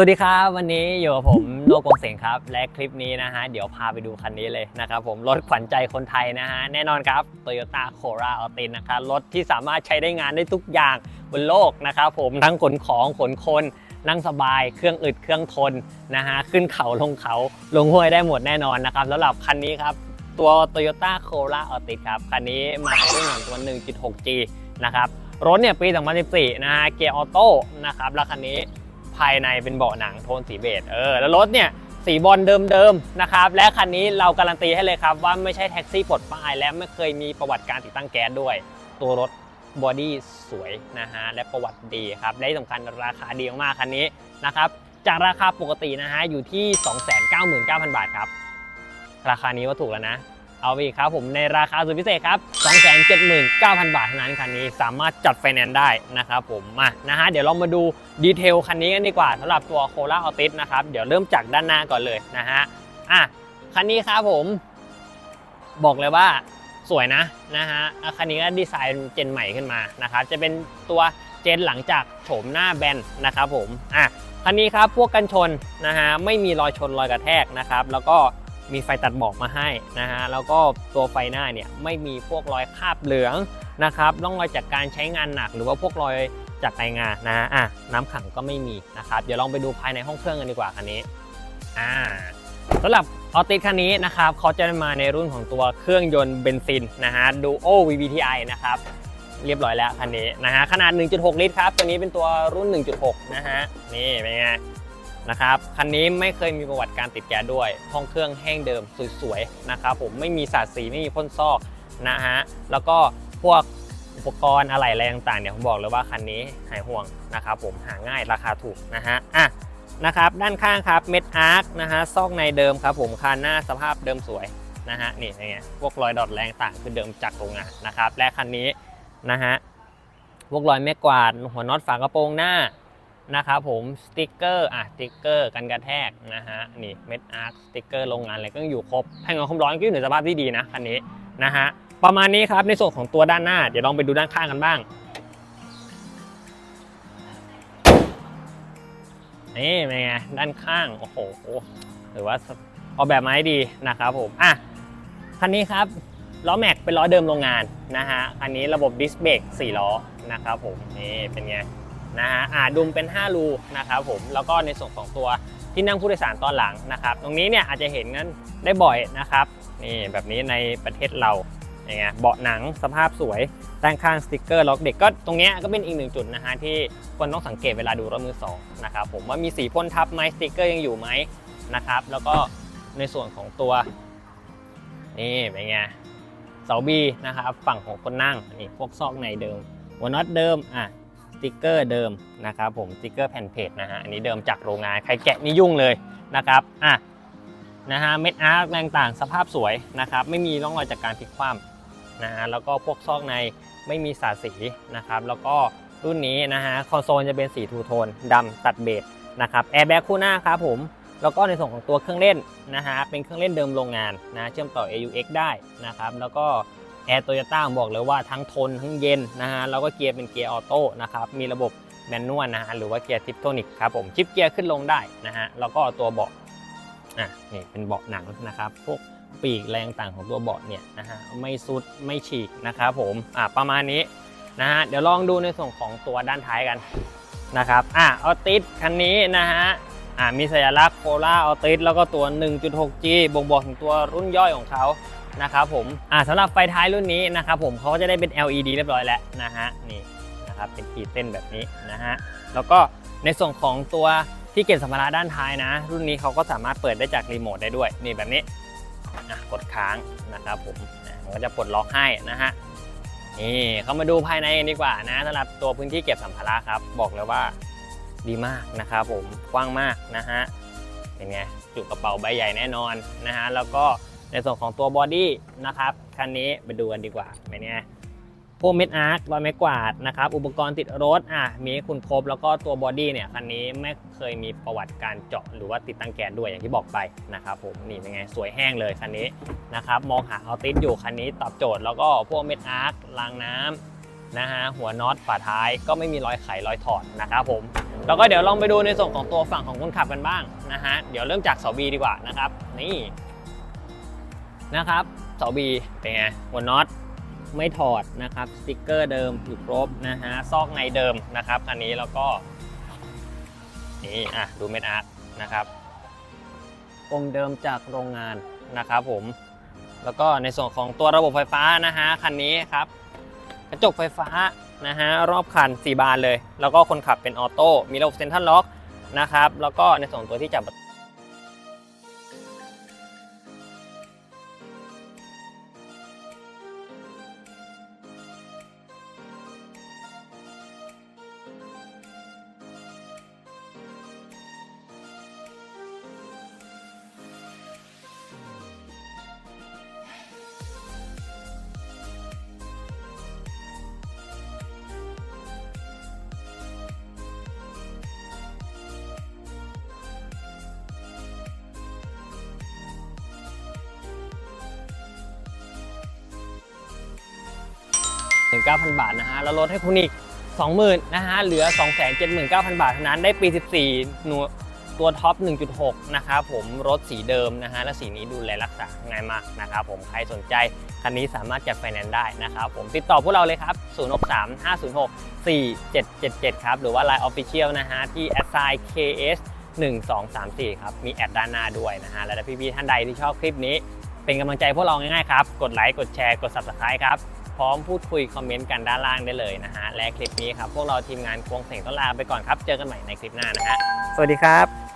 สวัสดีครับ วันนี้อยู่กับผมโลกกงเสียงครับ และคลิปนี้นะฮะ เดี๋ยวพาไปดูคันนี้เลยนะครับผม รถขวัญใจคนไทยนะฮะ แน่นอนครับ Toyota Corolla Altis นะครับรถที่สามารถใช้ได้งานได้ทุกอย่างบนโลกนะครับผมทั้งขนของขนคนนั่งสบายเครื่องอึดเครื่องทนนะฮะ ขึ้นเขาลงเขาลงห้วยได้หมดแน่นอนนะครับสำหรับคันนี้ครับตัว Toyota Corolla Altis ครับคันนี้มาในรุ่นของตัว 1.6G นะครับรถเนี่ยปี 2014 นะฮะเกียร์ออโต้นะครับแล้วคันนี้ ภายในเป็นเบาะหนังโทนสีเบจเออแล้วรถเนี่ยสีบอลเดิมๆนะครับและคันนี้เราการันตีให้เลยครับว่าไม่ใช่แท็กซี่ปลดป้าย และไม่เคยมีประวัติการติดตั้งแก๊สด้วย ตัวรถบอดี้สวยนะฮะและประวัติดีครับและที่สำคัญราคาดีมากๆคันนี้นะครับจากราคาปกตินะฮะอยู่ที่ 299,000 บาทครับ ราคานี้ว่าถูกแล้วนะ เอาไปอีกครับผมในราคาสุดพิเศษครับ 279,000 บาทเท่านั้นคันนี้สามารถจัดไฟแนนซ์ได้นะครับผมมานะฮะเดี๋ยวเรามาดูดีเทลคันนี้กันดีกว่าสำหรับตัวโคล่าออติสนะครับเดี๋ยวเริ่มจากด้านหน้าก่อนเลยนะฮะอะคันนี้ครับผม บอกเลยว่าสวยนะนะฮะอะคันนี้ก็ดีไซน์เจนใหม่ขึ้นมานะครับจะเป็นตัวเจนหลังจากโฉมหน้าแบนนะครับผมอะคันนี้ครับพวกกันชนนะฮะไม่มีรอยชนรอยกระแทกนะครับ แล้วก็ มีไฟตัดหมอกมาให้นะฮะแล้วก็ตัวไฟหน้าเนี่ยไม่มีพวกรอยคราบเหลืองนะครับร่องรอยจากการใช้งานหนัก หรือว่าพวกรอยจากไรงานนะฮะอะน้ำขังก็ไม่มีนะครับเดี๋ยวลองไปดูภายในห้องเครื่องกันดีกว่าคันนี้อ่าสำหรับออติสคันนี้นะครับเขาจะมาในรุ่นของตัวเครื่องยนต์เบนซินนะฮะ Duo VVTi นะครับเรียบร้อยแล้วคันนี้นะฮะขนาด 1.6 ลิตรครับตัวนี้เป็นตัวรุ่น 1.6 นะฮะนี่เป็นไง นะครับคันนี้ไม่เคยมีประวัติการติดแก๊สด้วยห้องเครื่องแห้งเดิมสวยๆนะครับผมไม่มีสาดสีไม่มีพ่นซอกนะฮะแล้วก็พวกอุปกรณ์อะไรอะไรต่างๆเนี่ยผมบอกเลยว่าคันนี้หายห่วงนะครับผมหาง่ายราคาถูกนะฮะอะนะครับด้านข้างครับเม็ดอาร์คนะฮะซอกในเดิมครับผมคานหน้าสภาพเดิมสวยนะฮะนี่ไงพวกรอยดอทแรงต่างคือเดิมจากโรงงานนะครับและคันนี้นะฮะพวกรอยแม่กวาดหัวน็อตฝากระโปรงหน้า นะครับผมสติกเกอร์อะสติกเกอร์กันกระแทกนะฮะนี่เม็ดอาร์คสติกเกอร์โรงงานอะไรก็ยังอยู่ครบแผ่นงความร้อนก็อยู่ในสภาพที่ดีนะคันนี้นะฮะประมาณนี้ครับในส่วนของตัวด้านหน้า เดี๋ยวลองไปดูด้านข้างกันบ้างนี่เป็นไงด้านข้างโอ้โหถือว่าออกแบบมาให้ดีนะครับผมอะคันนี้ครับล้อแม็กเป็นล้อเดิมโรงงานนะฮะคันนี้ระบบดิสเบรก4ล้อนะครับผมนี่เป็นไง นะฮะอ่าดุมเป็น 5 รูนะครับผมแล้วก็ในส่วนของตัวที่นั่งผู้โดยสารตอนหลังนะครับ ตรงนี้เนี่ยอาจจะเห็นกันได้บ่อยนะครับนี่แบบนี้ในประเทศเราอย่างเงี้ยเบาะหนังสภาพสวยด้านข้างสติกเกอร์ล็อกเด็กก็ตรงเนี้ยก็เป็นอีกหนึ่งจุดนะฮะที่ควรต้องสังเกตเวลาดูรถมือสองนะครับผมว่ามีสีพ่นทับไหมสติกเกอร์ยังอยู่ไหมนะครับ แล้วก็ในส่วนของตัวนี่เป็นไงเสาบีนะครับฝั่งของคนนั่งนี่พวกซอกในเดิมหัวน็อตเดิมอะ ติกเกอร์เดิมนะครับผมสติกเกอร์แผ่นเพจนะฮะอันนี้เดิมจากโรงงานใครแกะนี่ยุ่งเลยนะครับอะนะฮะเม็ดอาร์คแรงต่างๆ สภาพสวยนะครับไม่มีร่องรอยจากการพลิกคว่ำนะฮะแล้วก็พวกซอกในไม่มีสาสีนะครับแล้วก็รุ่นนี้นะฮะคอนโซลจะเป็นสีทูโทนดำตัดเบจนะครับแอร์แบ็กคู่หน้าครับผมแล้วก็ในส่วนของตัวเครื่องเล่นนะฮะเป็นเครื่องเล่นเดิมโรงงานนะเชื่อมต่อ AUX ได้นะครับแล้วก็ แอร์โตโยต้าบอกเลยว่าทั้งทนทั้งเย็นนะฮะแล้วก็เกียร์เป็นเกียร์ออโต้นะครับมีระบบแมนนวลนะฮะหรือว่าเกียร์ทิปโทนิกครับผมชิปเกียร์ขึ้นลงได้นะฮะแล้วก็ตัวเบาะอะนี่เป็นเบาะหนังนะครับพวกปีกแรงต่างของตัวเบาะเนี่ยนะฮะไม่สุดไม่ฉีกนะครับผมอะประมาณนี้นะฮะเดี๋ยวลองดูในส่วนของตัวด้านท้ายกันนะครับอะออติสคันนี้นะฮะอะมีสัญลักษณ์โคล่าออติสแล้วก็ตัว 1.6G บ่งบอกถึงตัวรุ่นย่อยของเขา นะครับผมอะสำหรับไฟท้ายรุ่นนี้นะครับผมเขาก็จะได้เป็น LED เรียบร้อยแล้วนะฮะนี่นะครับเป็นขีดเส้นแบบนี้นะฮะแล้วก็ในส่วนของตัวที่เก็บสัมภาระด้านท้ายนะ รุ่นนี้เขาก็สามารถเปิดได้จากรีโมทได้ด้วยนี่แบบนี้กดค้างนะครับผมมันก็จะปลดล็อกให้นะฮะนี่เขามาดูภายในกันดีกว่านะสำหรับตัวพื้นที่เก็บสัมภาระครับ บอกเลยว่าดีมากนะครับผมกว้างมากนะฮะเป็นไงจุกระเป๋าใบใหญ่แน่นอนนะฮะแล้วก็ ในส่วนของตัวบอดี้นะครับคันนี้ไปดูกันดีกว่าเป็นไงพวกเม็ดอาร์ครอยไม้กวาดนะครับอุปกรณ์ติดรถอะมีให้คุณครบแล้วก็ตัวบอดี้เนี่ยคันนี้ไม่เคยมีประวัติการเจาะหรือว่าติดตั้งแก๊สด้วยอย่างที่บอกไปนะครับผมนี่เป็นไงสวยแห้งเลยคันนี้นะครับมองหาเอาติดอยู่คันนี้ตอบโจทย์แล้วก็พวกเม็ดอาร์ครางน้ำนะฮะหัวน็อตฝาท้ายก็ไม่มีรอยไขรอยถอดนะครับผมแล้วก็เดี๋ยวลองไปดูในส่วนของตัวฝั่งของคนขับกันบ้างนะฮะเดี๋ยวเริ่มจากเสาบีดีกว่านะครับนี่ นะครับเสาบีเป็นไงหัวน็อตไม่ถอดนะครับสติกเกอร์เดิมอยู่ครบนะฮะซอกในเดิมนะครับคันนี้แล้วก็นี่อะดูเม็ดอาร์ตนะครับองเดิมจากโรงงานนะครับผม แล้วก็ในส่วนของตัวระบบไฟฟ้านะฮะคันนี้ครับกระจกไฟฟ้านะฮะรอบคัน 4 บานเลย แล้วก็คนขับเป็นออโต้มีระบบเซ็นทรัลล็อกนะครับแล้วก็ในส่วนตัวที่จับ ถึง9,000 บาทนะฮะแล้วลดให้คุณอีก 20,000นะฮะเหลือ 279,000 บาทเท่านั้นได้ปี 14หนูตัวท็อป 1.6 นะครับผมรถสีเดิมนะฮะและสีนี้ดูแลรักษาง่ายมากนะครับผมใครสนใจคันนี้สามารถจัดไฟแนนซ์ได้นะครับผมติดต่อพวกเราเลยครับ 063 506 4777 ครับ หรือว่า Line Official นะฮะที่ assign ks 1234 ครับ มีแอดด้านหน้าด้วยนะฮะ และถ้าพี่ๆท่านใดที่ชอบคลิปนี้ เป็นกำลังใจพวกเราง่ายๆครับ กดไลค์ กดแชร์ กด Subscribe ครับ พร้อมพูดคุยคอมเมนต์กันด้านล่างได้เลยนะฮะและคลิปนี้ครับพวกเราทีมงานควงเสียงต้องลาไปก่อนครับ เจอกันใหม่ในคลิปหน้านะฮะสวัสดีครับ